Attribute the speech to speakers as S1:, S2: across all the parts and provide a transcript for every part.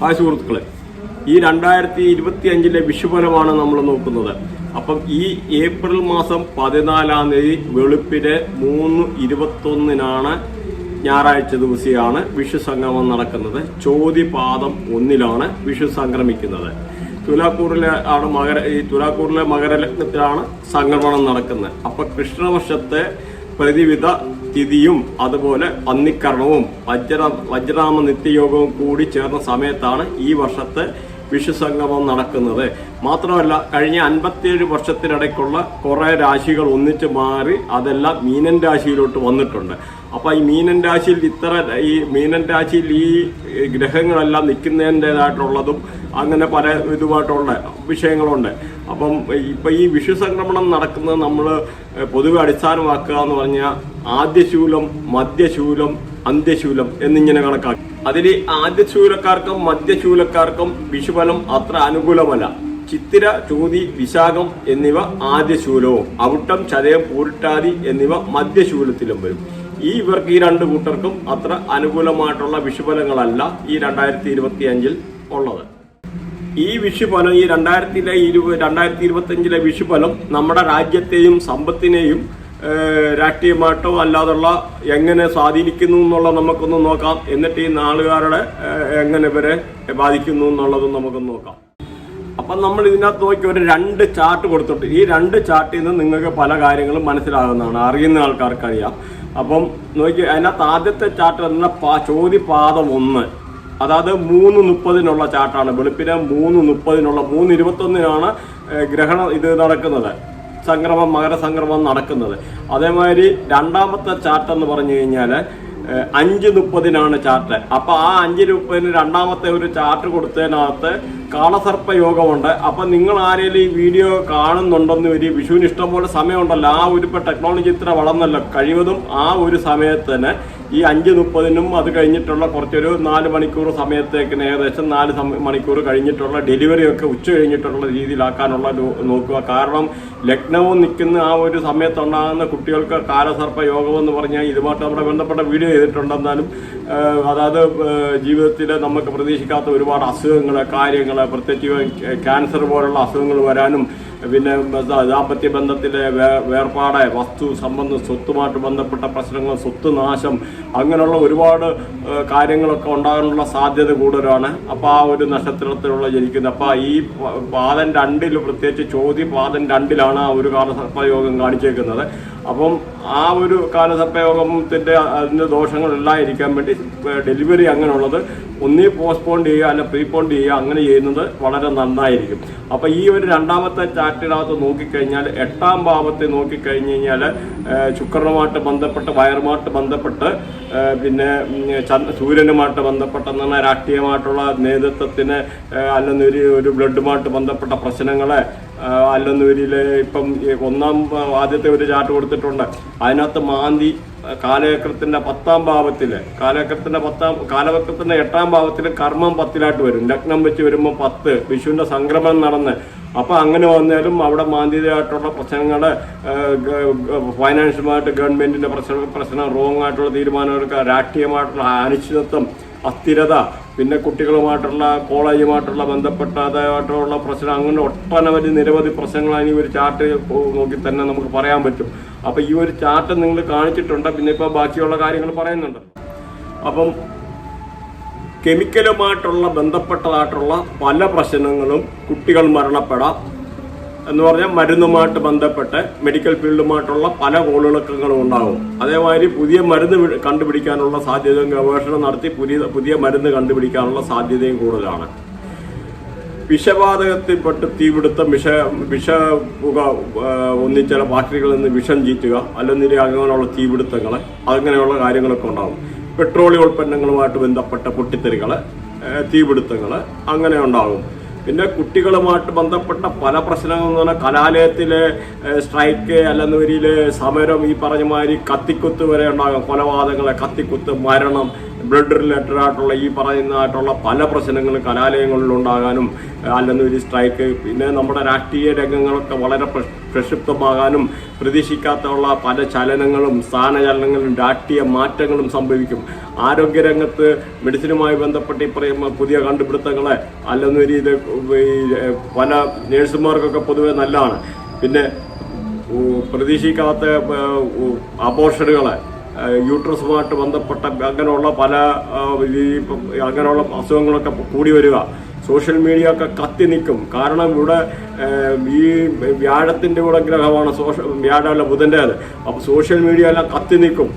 S1: Hi സുഹൃത്തുക്കളെ. ഈ രണ്ടായിരത്തി ഇരുപത്തി അഞ്ചിലെ വിഷുഫലമാണ് നമ്മൾ നോക്കുന്നത്. അപ്പം ഈ ഏപ്രിൽ മാസം പതിനാലാം തീയതി വെളുപ്പിന് മൂന്ന് ഇരുപത്തൊന്നിനാണ് ഞായറാഴ്ച ദിവസമാണ് വിഷു സംഗമം നടക്കുന്നത്. ചോതിപാദം ഒന്നിലാണ് വിഷു സംക്രമിക്കുന്നത്. തുലാക്കൂറിലെ ആണ് മകര ഈ തുലാക്കൂറിലെ മകരലഗ്നത്തിലാണ് സംക്രമണം നടക്കുന്നത്. അപ്പൊ കൃഷ്ണവർഷത്തെ പ്രതിവിധ തിഥിയും അതുപോലെ പന്നിക്കർണവും വജ്ര വജ്രാമ നിത്യയോഗവും കൂടി ചേർന്ന സമയത്താണ് ഈ വർഷത്തെ വിഷുസംഗമം നടക്കുന്നത്. മാത്രമല്ല കഴിഞ്ഞ അൻപത്തിയേഴ് വർഷത്തിനിടയ്ക്കുള്ള കുറേ രാശികൾ ഒന്നിച്ച് മാറി അതെല്ലാം മീനൻ രാശിയിലോട്ട് വന്നിട്ടുണ്ട്. അപ്പോൾ ഈ മീനൻ രാശിയിൽ ഇത്ര ഈ മീനൻ രാശിയിൽ ഈ ഗ്രഹങ്ങളെല്ലാം നിൽക്കുന്നതിന്റെതായിട്ടുള്ളതും അങ്ങനെ പല ഇതുമായിട്ടുള്ള വിഷയങ്ങളുണ്ട്. അപ്പം ഇപ്പം ഈ വിഷു സംക്രമണം നടക്കുന്നത് നമ്മൾ പൊതുവെ അടിസ്ഥാനമാക്കുക എന്ന് പറഞ്ഞാൽ ആദ്യശൂലം മധ്യശൂലം അന്ത്യശൂലം എന്നിങ്ങനെ കണക്കാക്കി. അതിൽ ആദ്യശൂലക്കാർക്കും മധ്യശൂലക്കാർക്കും വിഷുഫലം അത്ര അനുകൂലമല്ല. ചിത്തിര ചോതി വിശാഖം എന്നിവ ആദ്യശൂലവും അവിട്ടം ചതയം പൂരിട്ടാതി എന്നിവ മധ്യശൂലത്തിലും വരും. ഈ ഇവർക്ക് ഈ രണ്ട് കൂട്ടർക്കും അത്ര അനുകൂലമായിട്ടുള്ള വിഷുഫലങ്ങളല്ല ഈ രണ്ടായിരത്തി ഇരുപത്തി അഞ്ചിൽ ഉള്ളത്. ഈ വിഷുഫലം ഈ രണ്ടായിരത്തിലെ ഇരുപത് രണ്ടായിരത്തി ഇരുപത്തി അഞ്ചിലെ വിഷുഫലം നമ്മുടെ രാജ്യത്തെയും സമ്പത്തിനെയും രാഷ്ട്രീയമായിട്ടോ അല്ലാതുള്ള എങ്ങനെ സ്വാധീനിക്കുന്നു എന്നുള്ള നമുക്കൊന്ന് നോക്കാം. എന്നിട്ട് ഈ നാളുകാരുടെ എങ്ങനെ ഇവരെ ബാധിക്കുന്നു എന്നുള്ളതും നമുക്കൊന്ന് നോക്കാം. അപ്പം നമ്മൾ ഇതിനകത്ത് നോക്കി ഒരു രണ്ട് ചാർട്ട് കൊടുത്തിട്ട് ഈ രണ്ട് ചാർട്ടിൽ നിന്ന് നിങ്ങൾക്ക് പല കാര്യങ്ങളും മനസ്സിലാകുന്നതാണ്. അറിയുന്ന ആൾക്കാർക്ക് അറിയാം അപ്പം നോക്കി അതിനകത്ത് ആദ്യത്തെ ചാർട്ട് എന്ന പാ- ചോദ്യ ഒന്ന്. അതായത് മൂന്ന് മുപ്പതിനുള്ള ചാർട്ടാണ്. വെളുപ്പിന് മൂന്ന് മുപ്പതിനുള്ള മൂന്ന് ഇരുപത്തൊന്നിനാണ് ഗ്രഹണം ഇത് നടക്കുന്നത്. സംക്രമം മകരസംക്രമം നടക്കുന്നത്. അതേമാതിരി രണ്ടാമത്തെ ചാർട്ട് എന്ന് പറഞ്ഞു കഴിഞ്ഞാൽ അഞ്ച് മുപ്പതിനാണ് ചാർട്ട്. അപ്പൊ ആ അഞ്ച് മുപ്പതിന് രണ്ടാമത്തെ ഒരു ചാർട്ട് കൊടുത്തതിനകത്ത് കാളസർപ്പ യോഗമുണ്ട്. അപ്പൊ നിങ്ങൾ ആരെങ്കിലും ഈ വീഡിയോ കാണുന്നുണ്ടെന്ന് ഒരു വിഷുവിന് ഇഷ്ടംപോലെ സമയമുണ്ടല്ലോ. ആ ഒരു ഇപ്പൊ ടെക്നോളജി ഇത്ര വളർന്നല്ലോ കഴിവതും ആ ഒരു സമയത്തിന് ഈ അഞ്ച് മുപ്പതിനും അത് കഴിഞ്ഞിട്ടുള്ള കുറച്ചൊരു നാല് മണിക്കൂർ സമയത്തേക്ക് ഏകദേശം നാല് മണിക്കൂർ കഴിഞ്ഞിട്ടുള്ള ഡെലിവറി ഒക്കെ ഉച്ച കഴിഞ്ഞിട്ടുള്ള രീതിയിലാക്കാനുള്ള നോക്കുക. കാരണം ലക്നവും നിൽക്കുന്ന ആ ഒരു സമയത്തുണ്ടാകുന്ന കുട്ടികൾക്ക് കാലസർപ്പ യോഗം എന്ന് പറഞ്ഞാൽ ഇതുമായിട്ട് നമ്മുടെ ബന്ധപ്പെട്ട വീഡിയോ ചെയ്തിട്ടുണ്ടെന്നാലും അതായത് ജീവിതത്തിൽ നമുക്ക് പ്രതീക്ഷിക്കാത്ത ഒരുപാട് അസുഖങ്ങൾ കാര്യങ്ങൾ പ്രത്യേകിച്ച് ക്യാൻസർ പോലുള്ള അസുഖങ്ങൾ വരാനും പിന്നെ ദാമ്പത്യ ബന്ധത്തിലെ വേർപാട് വസ്തു സംബന്ധം സ്വത്തുമായിട്ട് ബന്ധപ്പെട്ട പ്രശ്നങ്ങൾ സ്വത്ത് നാശം അങ്ങനെയുള്ള ഒരുപാട് കാര്യങ്ങളൊക്കെ ഉണ്ടാകാനുള്ള സാധ്യത കൂടുതലാണ്. അപ്പോൾ ആ ഒരു നക്ഷത്രത്തിലുള്ള ജനിക്കുന്നത്. അപ്പോൾ ഈ പാദം രണ്ടിൽ പ്രത്യേകിച്ച് ചോദ്യ പാദം രണ്ടിലാണ് ആ ഒരു കാലസർപ്പയോഗം കാണിച്ചേക്കുന്നത്. അപ്പം ആ ഒരു കാലസർപ്പയോഗത്തിന്റെ അതിന്റെ ദോഷങ്ങളെല്ലാം ഇരിക്കാൻ വേണ്ടി ഡെലിവറി അങ്ങനെയുള്ളത് ഒന്നീ പോസ്റ്റ്പോൺ ചെയ്യുക അല്ല പ്രീപോൺ ചെയ്യുക അങ്ങനെ ചെയ്യുന്നത് വളരെ നന്നായിരിക്കും. അപ്പോൾ ഈ ഒരു രണ്ടാമത്തെ ചാർട്ടിനകത്ത് നോക്കിക്കഴിഞ്ഞാൽ എട്ടാം ഭാവത്തെ നോക്കിക്കഴിഞ്ഞ് കഴിഞ്ഞാൽ ശുക്രനുമായിട്ട് ബന്ധപ്പെട്ട് വയറുമായിട്ട് ബന്ധപ്പെട്ട് പിന്നെ സൂര്യനുമായിട്ട് ബന്ധപ്പെട്ട ബന്ധപ്പെട്ടെന്നാണ് രാഷ്ട്രീയമായിട്ടുള്ള നേതൃത്വത്തിന് അല്ലെങ്കിൽ അല്ലെന്നൊരു ഒരു ബ്ലഡുമായിട്ട് ബന്ധപ്പെട്ട പ്രശ്നങ്ങളെ ആ, അല്ലെന്നൊരിൽ ഇപ്പം ഒന്നാം ആദ്യത്തെ ഒരു ചാർട്ട് കൊടുത്തിട്ടുണ്ട്. അതിനകത്ത് മാന്തി കാലചക്രത്തിന്റെ പത്താം ഭാവത്തിൽ കാലചക്രത്തിന്റെ പത്താം കാലചക്രത്തിന്റെ എട്ടാം ഭാവത്തിൽ കർമ്മം പത്തിലായിട്ട് വരും. ലഗ്നം വെച്ച് വരുമ്പോൾ പത്ത് വിഷുവിന്റെ സംക്രമണം നടന്ന്. അപ്പൊ അങ്ങനെ വന്നാലും അവിടെ മാന്തിയതായിട്ടുള്ള പ്രശ്നങ്ങൾ ഫൈനാൻഷ്യലുമായിട്ട് ഗവൺമെന്റിന്റെ പ്രശ്നം പ്രശ്നം റോങ് ആയിട്ടുള്ള തീരുമാനങ്ങൾക്ക് രാഷ്ട്രീയമായിട്ടുള്ള അനിശ്ചിതത്വം അസ്ഥിരത പിന്നെ കുട്ടികളുമായിട്ടുള്ള കോളേജുമായിട്ടുള്ള ബന്ധപ്പെട്ട അതായിട്ടുള്ള പ്രശ്നം അങ്ങനെ ഒട്ടനവധി നിരവധി പ്രശ്നങ്ങളാണ് ഈ ഒരു ചാർട്ട് നോക്കി തന്നെ നമുക്ക് പറയാൻ പറ്റും. അപ്പോൾ ഈ ഒരു ചാർട്ട് നിങ്ങൾ കാണിച്ചിട്ടുണ്ട് പിന്നെ ഇപ്പോൾ ബാക്കിയുള്ള കാര്യങ്ങൾ പറയുന്നുണ്ട്. അപ്പം കെമിക്കലുമായിട്ടുള്ള ബന്ധപ്പെട്ടതായിട്ടുള്ള പല പ്രശ്നങ്ങളും കുട്ടികൾ മരണപ്പെടാം. എന്ന് പറഞ്ഞാൽ മരുന്നുമായിട്ട് ബന്ധപ്പെട്ട് മെഡിക്കൽ ഫീൽഡുമായിട്ടുള്ള പല കോളിളക്കങ്ങളും ഉണ്ടാകും അതേമാതിരി പുതിയ മരുന്ന് കണ്ടുപിടിക്കാനുള്ള സാധ്യതയും ഗവേഷണം നടത്തി പുതിയ പുതിയ മരുന്ന് കണ്ടുപിടിക്കാനുള്ള സാധ്യതയും കൂടുതലാണ്. വിഷവാതകത്തിൽപ്പെട്ട് തീപിടുത്തം വിഷ വിഷ പുക ഒന്നിച്ചില ഫാക്ടറികളിൽ നിന്ന് വിഷം ചീറ്റുക അല്ലെങ്കിൽ അങ്ങനെയുള്ള തീപിടുത്തങ്ങൾ അങ്ങനെയുള്ള കാര്യങ്ങളൊക്കെ ഉണ്ടാകും പെട്രോളിയം ഉൽപ്പന്നങ്ങളുമായിട്ട് ബന്ധപ്പെട്ട പൊട്ടിത്തെറികൾ തീപിടുത്തങ്ങൾ അങ്ങനെ ഉണ്ടാകും പിന്നെ കുട്ടികളുമായിട്ട് ബന്ധപ്പെട്ട പല പ്രശ്നങ്ങൾ എന്ന് പറഞ്ഞാൽ കലാലയത്തിലെ സ്ട്രൈക്ക് അല്ലെന്നവരിൽ സമരം ഈ പറഞ്ഞ മാതിരി കത്തിക്കുത്ത് വരെ ഉണ്ടാകും. കൊലപാതകങ്ങളെ കത്തിക്കുത്ത് മരണം ബ്ലഡ് റിലേറ്റഡ് ആയിട്ടുള്ള ഈ പറയുന്നതായിട്ടുള്ള പല പ്രശ്നങ്ങളും കലാലയങ്ങളിൽ ഉണ്ടാകാനും അല്ലെന്നൊരു സ്ട്രൈക്ക്. പിന്നെ നമ്മുടെ രാഷ്ട്രീയ രംഗങ്ങളൊക്കെ വളരെ പ്രക്ഷ- പ്രക്ഷുബ്ധമാകാനും പ്രതീക്ഷിക്കാത്തുള്ള പല ചലനങ്ങളും സ്ഥാനചലനങ്ങളും രാഷ്ട്രീയ മാറ്റങ്ങളും സംഭവിക്കും. ആരോഗ്യരംഗത്ത് മെഡിസിനുമായി ബന്ധപ്പെട്ട് ഈ പുതിയ കണ്ടുപിടുത്തങ്ങളെ അല്ലെന്നൊരു ഇത് പല നേഴ്സുമാർക്കൊക്കെ പൊതുവെ നല്ലതാണ്. പിന്നെ പ്രതീക്ഷിക്കാത്ത അബോഷനുകളെ യൂട്രസുമായിട്ട് ബന്ധപ്പെട്ട അങ്ങനെയുള്ള പല ഈ അങ്ങനെയുള്ള അസുഖങ്ങളൊക്കെ കൂടി വരിക. സോഷ്യൽ മീഡിയ ഒക്കെ കത്തി നിൽക്കും. കാരണം ഇവിടെ ഈ വ്യാഴത്തിന്റെ കൂടെ ഗ്രഹമാണ് സോഷ്യൽ വ്യാഴമല്ല ബുധന്റെ അത് അപ്പോൾ സോഷ്യൽ മീഡിയ എല്ലാം കത്തി നിൽക്കും.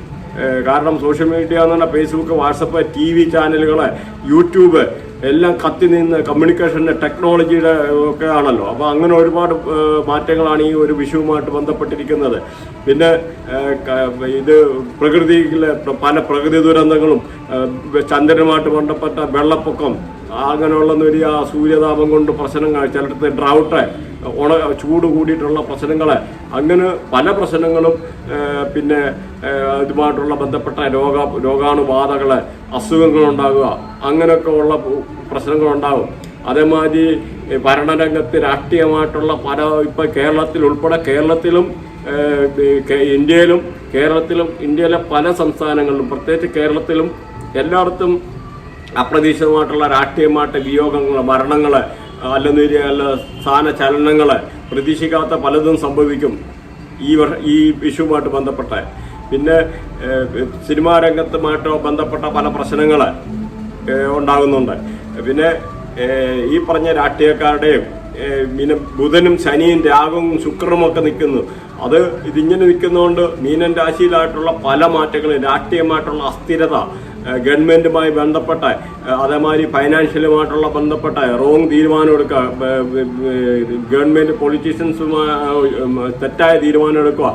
S1: കാരണം സോഷ്യൽ മീഡിയ എന്ന് പറഞ്ഞാൽ ഫേസ്ബുക്ക് വാട്സപ്പ് ടി വി ചാനലുകൾ യൂട്യൂബ് എല്ലാം കത്തി നിന്ന് കമ്മ്യൂണിക്കേഷന്റെ ടെക്നോളജിയുടെ ഒക്കെ ആണല്ലോ. അപ്പോൾ അങ്ങനെ ഒരുപാട് മാറ്റങ്ങളാണ് ഈ ഒരു വിഷുവുമായിട്ട് ബന്ധപ്പെട്ടിരിക്കുന്നത്. പിന്നെ ഇത് പ്രകൃതിയിലെ പല പ്രകൃതി ദുരന്തങ്ങളും ചന്ദ്രനുമായിട്ട് ബന്ധപ്പെട്ട വെള്ളപ്പൊക്കം അങ്ങനെയുള്ള വലിയ സൂര്യതാപം കൊണ്ട് പ്രശ്നങ്ങൾ ചിലടത്ത് ഡ്രൗട്ട് ഉണ ചൂട് കൂടിയിട്ടുള്ള പ്രശ്നങ്ങൾ അങ്ങനെ പല പ്രശ്നങ്ങളും പിന്നെ ഇതുമായിട്ടുള്ള ബന്ധപ്പെട്ട രോഗ രോഗാണുബാധകൾ അസുഖങ്ങൾ ഉണ്ടാകുക അങ്ങനെയൊക്കെ ഉള്ള പ്രശ്നങ്ങൾ ഉണ്ടാകും അതേമാതിരി ഭരണരംഗത്ത് രാഷ്ട്രീയമായിട്ടുള്ള പല ഇപ്പം കേരളത്തിൽ ഉൾപ്പെടെ കേരളത്തിലും ഇന്ത്യയിലും കേരളത്തിലും ഇന്ത്യയിലെ പല സംസ്ഥാനങ്ങളിലും പ്രത്യേകിച്ച് കേരളത്തിലും എല്ലായിടത്തും അപ്രതീക്ഷിതമായിട്ടുള്ള രാഷ്ട്രീയമായിട്ട് വിയോഗങ്ങൾ മരണങ്ങൾ അല്ലെന്നൊരു അല്ല സ്ഥാനചലനങ്ങൾ പ്രതീക്ഷിക്കാത്ത പലതും സംഭവിക്കും ഈ വർഷ ഈ വിഷുവുമായിട്ട് ബന്ധപ്പെട്ട്. പിന്നെ സിനിമാ രംഗത്തുമായിട്ടോ ബന്ധപ്പെട്ട പല പ്രശ്നങ്ങൾ ഉണ്ടാകുന്നുണ്ട്. പിന്നെ ഈ പറഞ്ഞ രാഷ്ട്രീയക്കാരുടെയും മീന ബുധനും ശനിയും രാഗവും ശുക്രനും ഒക്കെ നിൽക്കുന്നു. അത് ഇതിങ്ങനെ നിൽക്കുന്നതുകൊണ്ട് മീനൻ രാശിയിലായിട്ടുള്ള പല മാറ്റങ്ങളും രാഷ്ട്രീയമായിട്ടുള്ള അസ്ഥിരത ഏഹ്, ഗവൺമെന്റുമായി ബന്ധപ്പെട്ട അതേമാതിരി ഫൈനാൻഷ്യലുമായിട്ടുള്ള ബന്ധപ്പെട്ട റോങ് തീരുമാനം എടുക്കുക ഗവൺമെന്റ് പൊളിറ്റീഷ്യൻസുമായി തെറ്റായ തീരുമാനം എടുക്കുക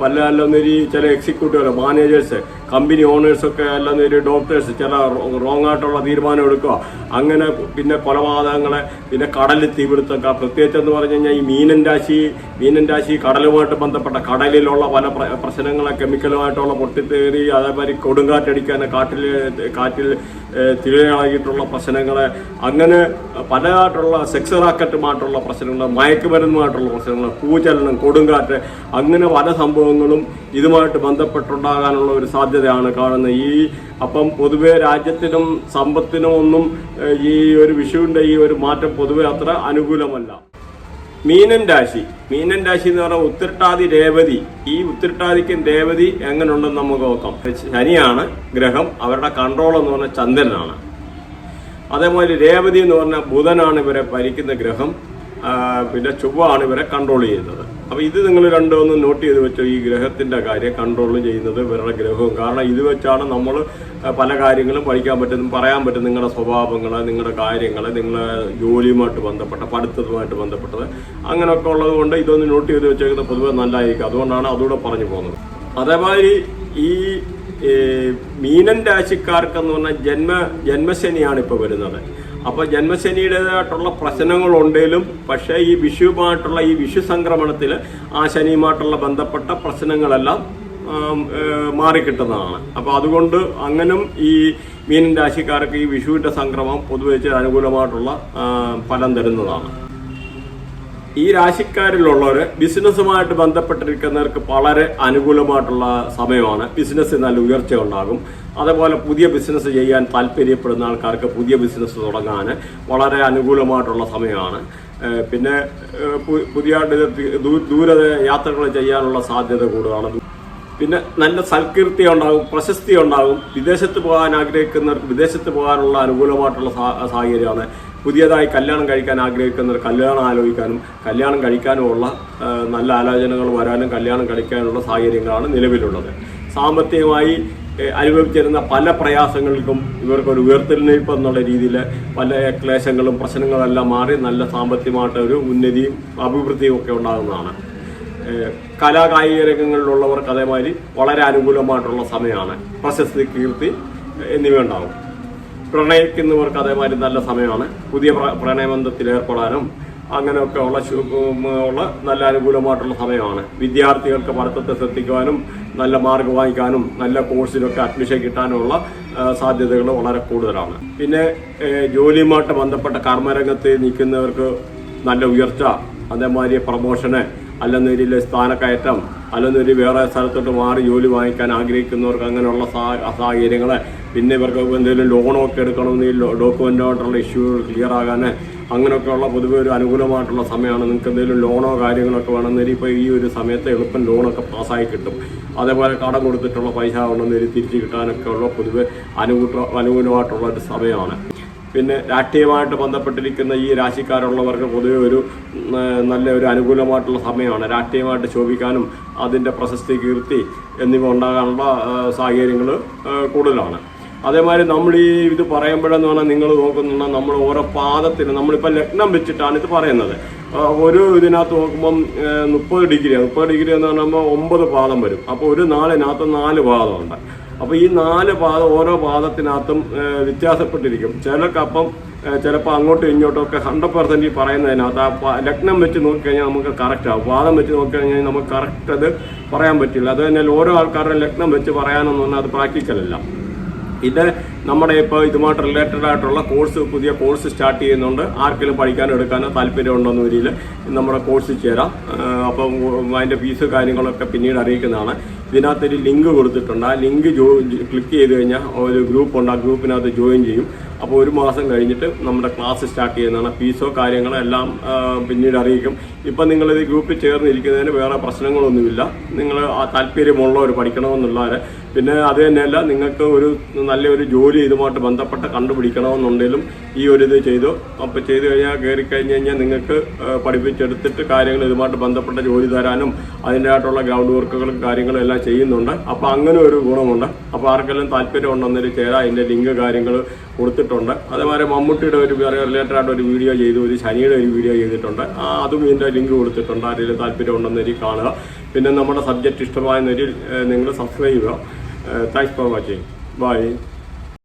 S1: പല അല്ലെന്നൊരു ചില എക്സിക്യൂട്ടീവ് മാനേജേഴ്സ് കമ്പനി ഓണേഴ്സൊക്കെ അല്ലെന്നൊരു ഡോക്ടേഴ്സ് ചില റോങ് ആയിട്ടുള്ള തീരുമാനം എടുക്കുക. അങ്ങനെ പിന്നെ കൊലപാതകങ്ങളെ പിന്നെ കടലിൽ തീപിടുത്തക്ക പ്രത്യേകിച്ച് എന്ന് പറഞ്ഞു കഴിഞ്ഞാൽ ഈ മീനൻ രാശി മീനൻ രാശി കടലുമായിട്ട് ബന്ധപ്പെട്ട കടലിലുള്ള പല പ്ര- പ്രശ്നങ്ങളെ കെമിക്കലുമായിട്ടുള്ള പൊട്ടിത്തേറി അതേമാതിരി കൊടുങ്കാറ്റടിക്കാൻ കാട്ടിൽ കാറ്റിൽ തിരികളായിട്ടുള്ള പ്രശ്നങ്ങൾ അങ്ങനെ പലതായിട്ടുള്ള സെക്സ് റാക്കറ്റുമായിട്ടുള്ള പ്രശ്നങ്ങൾ മയക്കുമരുന്നുമായിട്ടുള്ള പ്രശ്നങ്ങൾ പൂചലനം കൊടുങ്കാറ്റ് അങ്ങനെ പല സംഭവങ്ങളും ഇതുമായിട്ട് ബന്ധപ്പെട്ടുണ്ടാകാനുള്ള ഒരു സാധ്യതയാണ് കാണുന്നത്. ഈ അപ്പം പൊതുവേ രാജ്യത്തിനും സമ്പത്തിനും ഒന്നും ഈ ഒരു വിഷുവിന്റെ ഈ ഒരു മാറ്റം പൊതുവെ അത്ര അനുകൂലമല്ല. മീനൻ രാശി. മീനൻ രാശി എന്ന് പറഞ്ഞാൽ ഉത്തിരട്ടാതി രേവതി. ഈ ഉത്തിരട്ടാതിക്കും രേവതി എങ്ങനെയുണ്ടെന്ന് നമുക്ക് നോക്കാം. ശനിയാണ് ഗ്രഹം അവരുടെ കൺട്രോൾ എന്ന് പറഞ്ഞാൽ ചന്ദ്രനാണ്. അതേപോലെ രേവതി എന്ന് പറഞ്ഞാൽ ബുധനാണ് ഇവരെ ഭരിക്കുന്ന ഗ്രഹം. പിന്നെ ചൊവ്വാണ് ഇവരെ കൺട്രോൾ ചെയ്യുന്നത്. അപ്പോൾ ഇത് നിങ്ങൾ രണ്ടൊന്ന് നോട്ട് ചെയ്ത് വെച്ചോ ഈ ഗ്രഹത്തിന്റെ കാര്യം കൺട്രോൾ ചെയ്യുന്നത് ഇവരുടെ ഗ്രഹവും. കാരണം ഇത് വെച്ചാണ് നമ്മൾ പല കാര്യങ്ങളും പഠിക്കാൻ പറ്റുന്നു പറയാൻ പറ്റും നിങ്ങളുടെ സ്വഭാവങ്ങൾ നിങ്ങളുടെ കാര്യങ്ങൾ നിങ്ങളുടെ ജോലിയുമായിട്ട് ബന്ധപ്പെട്ട പഠിത്തവുമായിട്ട് ബന്ധപ്പെട്ടത്. അങ്ങനെയൊക്കെ ഉള്ളത് കൊണ്ട് ഇതൊന്ന് നോട്ട് ചെയ്ത് വെച്ചേക്കുന്നത് പൊതുവെ നല്ലതായിരിക്കും. അതുകൊണ്ടാണ് അതുകൂടെ പറഞ്ഞു പോകുന്നത്. അതേമാതിരി ഈ മീനൻ രാശിക്കാർക്കെന്ന് പറഞ്ഞാൽ ജന്മ ജന്മശനിയാണ് ഇപ്പോൾ വരുന്നത്. അപ്പോൾ ജന്മശനിയുടേതായിട്ടുള്ള പ്രശ്നങ്ങളുണ്ടെങ്കിലും പക്ഷേ ഈ വിഷുവുമായിട്ടുള്ള ഈ വിഷു സംക്രമണത്തിൽ ആ ശനിയുമായിട്ടുള്ള ബന്ധപ്പെട്ട പ്രശ്നങ്ങളെല്ലാം മാറിക്കിട്ടുന്നതാണ്. അപ്പോൾ അതുകൊണ്ട് അങ്ങനും ഈ മീനൻ രാശിക്കാർക്ക് ഈ വിഷുവിന്റെ സംക്രമം പൊതുവെ വെച്ച് അനുകൂലമായിട്ടുള്ള ഫലം തരുന്നതാണ്. ഈ രാശിക്കാരിലുള്ളവർ ബിസിനസ്സുമായിട്ട് ബന്ധപ്പെട്ടിരിക്കുന്നവർക്ക് വളരെ അനുകൂലമായിട്ടുള്ള സമയമാണ്. ബിസിനസ് നല്ല ഉയർച്ച ഉണ്ടാകും. അതേപോലെ പുതിയ ബിസിനസ് ചെയ്യാൻ താല്പര്യപ്പെടുന്ന ആൾക്കാർക്ക് പുതിയ ബിസിനസ് തുടങ്ങാൻ വളരെ അനുകൂലമായിട്ടുള്ള സമയമാണ്. പിന്നെ പുതിയ ദൂര യാത്രകൾ ചെയ്യാനുള്ള സാധ്യത കൂടുതലാണ്. പിന്നെ നല്ല സൽകീർത്തി ഉണ്ടാകും പ്രശസ്തി ഉണ്ടാകും. വിദേശത്ത് പോകാൻ ആഗ്രഹിക്കുന്നവർക്ക് വിദേശത്ത് പോകാനുള്ള അനുകൂലമായിട്ടുള്ള സാഹചര്യമാണ്. പുതിയതായി കല്യാണം കഴിക്കാൻ ആഗ്രഹിക്കുന്നവർ കല്യാണം ആലോചിക്കാനും കല്യാണം കഴിക്കാനുമുള്ള നല്ല ആലോചനകൾ വരാനും കല്യാണം കഴിക്കാനുള്ള സാഹചര്യങ്ങളാണ് നിലവിലുള്ളത്. സാമ്പത്തികമായി അനുഭവിച്ചിരുന്ന പല പ്രയാസങ്ങൾക്കും ഇവർക്കൊരു ഉയർത്തെഴുന്നേൽപ്പ് എന്നുള്ള രീതിയിൽ പല ക്ലേശങ്ങളും പ്രശ്നങ്ങളെല്ലാം മാറി നല്ല സാമ്പത്തികമായിട്ട് ഒരു ഉന്നതിയും അഭിവൃദ്ധിയും ഒക്കെ ഉണ്ടാകുന്നതാണ്. കലാകായിക രംഗങ്ങളിലുള്ളവർക്ക് അതേമാതിരി വളരെ അനുകൂലമായിട്ടുള്ള സമയമാണ്. പ്രശസ്തി കീർത്തി എന്നിവ ഉണ്ടാകും. പ്രണയിക്കുന്നവർക്ക് അതേമാതിരി നല്ല സമയമാണ്. പുതിയ പ്ര- പ്രണയബന്ധത്തിൽ ഏർപ്പെടാനും അങ്ങനെയൊക്കെ ഉള്ള ഉള്ള നല്ല അനുകൂലമായിട്ടുള്ള സമയമാണ്. വിദ്യാർത്ഥികൾക്ക് പഠിത്തത്തെ ശ്രദ്ധിക്കുവാനും നല്ല മാർക്ക് വാങ്ങിക്കാനും നല്ല കോഴ്സിലൊക്കെ അഡ്മിഷൻ കിട്ടാനുമുള്ള സാധ്യതകൾ വളരെ കൂടുതലാണ്. പിന്നെ ജോലിയുമായിട്ട് ബന്ധപ്പെട്ട കർമ്മരംഗത്ത് നിൽക്കുന്നവർക്ക് നല്ല ഉയർച്ച അതേമാതിരി പ്രമോഷന് അല്ലെന്നൊരു സ്ഥാനക്കയറ്റം അല്ലെന്നൊരു വേറെ സ്ഥലത്തോട്ട് മാറി ജോലി വാങ്ങിക്കാൻ ആഗ്രഹിക്കുന്നവർക്ക് അങ്ങനെയുള്ള സാ- സാഹചര്യങ്ങൾ പിന്നെ ഇവർക്ക് എന്തെങ്കിലും ലോണൊക്കെ എടുക്കണമെന്ന് ഈ ഡോക്യുമെന്റായിട്ടുള്ള ഇഷ്യൂകൾ ക്ലിയർ ആകാൻ അങ്ങനെയൊക്കെയുള്ള പൊതുവെ ഒരു അനുകൂലമായിട്ടുള്ള സമയമാണ്. നിങ്ങൾക്ക് എന്തെങ്കിലും ലോണോ കാര്യങ്ങളൊക്കെ വേണമെന്നേരി ഇപ്പോൾ ഈ ഒരു സമയത്ത് എളുപ്പം ലോണൊക്കെ പാസ്സായി കിട്ടും. അതേപോലെ കടം കൊടുത്തിട്ടുള്ള പൈസ ഉണ്ടെന്നേരി തിരിച്ചു കിട്ടാനൊക്കെ ഉള്ള പൊതുവെ അനുകൂല അനുകൂലമായിട്ടുള്ള ഒരു സമയമാണ്. പിന്നെ രാഷ്ട്രീയമായിട്ട് ബന്ധപ്പെട്ടിരിക്കുന്ന ഈ രാശിക്കാരുള്ളവർക്ക് പൊതുവെ ഒരു നല്ല ഒരു അനുകൂലമായിട്ടുള്ള സമയമാണ്. രാഷ്ട്രീയമായിട്ട് ശോഭിക്കാനും അതിന്റെ പ്രശസ്തി കീർത്തി എന്നിവ ഉണ്ടാകാനുള്ള സാഹചര്യങ്ങൾ കൂടുതലാണ്. അതേമാതിരി നമ്മൾ ഈ ഇത് പറയുമ്പോഴെന്ന് പറഞ്ഞാൽ നിങ്ങൾ നോക്കുന്ന നമ്മൾ ഓരോ പാദത്തിന് നമ്മളിപ്പോൾ ലഗ്നം വെച്ചിട്ടാണ് ഇത് പറയുന്നത്. ഒരു ഇതിനകത്ത് നോക്കുമ്പം മുപ്പത് ഡിഗ്രി മുപ്പത് ഡിഗ്രി എന്ന് പറയുമ്പോൾ ഒമ്പത് പാദം വരും. അപ്പോൾ ഒരു നാളിനകത്ത് നാല് പാദമുണ്ട്. അപ്പോൾ ഈ നാല് പാദം ഓരോ പാദത്തിനകത്തും വ്യത്യാസപ്പെട്ടിരിക്കും. ചിലക്കപ്പം ചിലപ്പോൾ അങ്ങോട്ടും ഇങ്ങോട്ടും ഒക്കെ ഹൺഡ്രഡ് പെർസെന്റ് ഈ പറയുന്നതിനകത്ത് ആ ലഗ്നം വെച്ച് നോക്കിക്കഴിഞ്ഞാൽ നമുക്ക് കറക്റ്റ് ആവും. പാദം വെച്ച് നോക്കിക്കഴിഞ്ഞാൽ നമുക്ക് കറക്റ്റ് അത് പറയാൻ പറ്റില്ല. അത് ഓരോ ആൾക്കാരുടെ ലഗ്നം വെച്ച് പറയാനൊന്നും പറഞ്ഞാൽ അത് പ്രാക്ടിക്കലല്ല ഇത് നമ്മുടെ ഇപ്പോൾ ഇതുമായിട്ട് റിലേറ്റഡ് ആയിട്ടുള്ള കോഴ്സ് പുതിയ കോഴ്സ് സ്റ്റാർട്ട് ചെയ്യുന്നുണ്ട്. ആർക്കെങ്കിലും പഠിക്കാനോ എടുക്കാനോ താല്പര്യമുണ്ടെന്ന രീതിയിൽ നമ്മുടെ കോഴ്സ് ചേരാം. അപ്പം അതിന്റെ ഫീസ് കാര്യങ്ങളൊക്കെ പിന്നീട് അറിയിക്കുന്നതാണ്. ഇതിനകത്തൊരു ലിങ്ക് കൊടുത്തിട്ടുണ്ട്. ആ ലിങ്ക് ജോ ക്ലിക്ക് ചെയ്ത് കഴിഞ്ഞാൽ ഒരു ഗ്രൂപ്പ് ഉണ്ട്. ആ ഗ്രൂപ്പിനകത്ത് ജോയിൻ ചെയ്യും. അപ്പോൾ ഒരു മാസം കഴിഞ്ഞിട്ട് നമ്മുടെ ക്ലാസ് സ്റ്റാർട്ട് ചെയ്യുന്നതാണ്. ഫീസോ കാര്യങ്ങളോ എല്ലാം പിന്നീട് അറിയിക്കും. ഇപ്പം നിങ്ങളിത് ഗ്രൂപ്പിൽ ചേർന്നിരിക്കുന്നതിന് വേറെ പ്രശ്നങ്ങളൊന്നുമില്ല. നിങ്ങൾ ആ താല്പര്യമുള്ളവർ പഠിക്കണമെന്നുള്ളവർ പിന്നെ അത് തന്നെയല്ല നിങ്ങൾക്ക് ഒരു നല്ലൊരു ജോലി ഇതുമായിട്ട് ബന്ധപ്പെട്ട് കണ്ടുപിടിക്കണമെന്നുണ്ടെങ്കിലും ഈ ഒരു ഇത് ചെയ്തു. അപ്പോൾ ചെയ്തു കഴിഞ്ഞാൽ കയറി കഴിഞ്ഞ് കഴിഞ്ഞാൽ നിങ്ങൾക്ക് പഠിപ്പിച്ചെടുത്തിട്ട് കാര്യങ്ങൾ ഇതുമായിട്ട് ബന്ധപ്പെട്ട ജോലി തരാനും അതിന്റെതായിട്ടുള്ള ഗ്രൗണ്ട് വർക്കുകളും കാര്യങ്ങളും എല്ലാം ചെയ്യുന്നുണ്ട്. അപ്പോൾ അങ്ങനെ ഒരു ഗുണമുണ്ട്. അപ്പോൾ ആർക്കെല്ലാം താല്പര്യം ഉണ്ടെന്നൊരു ചേരാ അതിന്റെ ലിങ്ക് കാര്യങ്ങൾ കൊടുത്തിട്ടുണ്ട്. അതേമാതിരി മമ്മൂട്ടിയുടെ ഒരു റിലേറ്റഡ് ആയിട്ട് ഒരു വീഡിയോ ചെയ്തു ഒരു ശനിയുടെ ഒരു വീഡിയോ ചെയ്തിട്ടുണ്ട്. അതും ഇതിന്റെ ലിങ്ക് കൊടുത്തിട്ടുണ്ട്. ആരെങ്കിലും താല്പര്യം ഉണ്ടെന്നൊരു കാണുക. പിന്നെ നമ്മുടെ സബ്ജക്റ്റ് ഇഷ്ടമായ നിലയിൽ നിങ്ങൾ സബ്സ്ക്രൈബ് ചെയ്യുക. Thanks for watching bye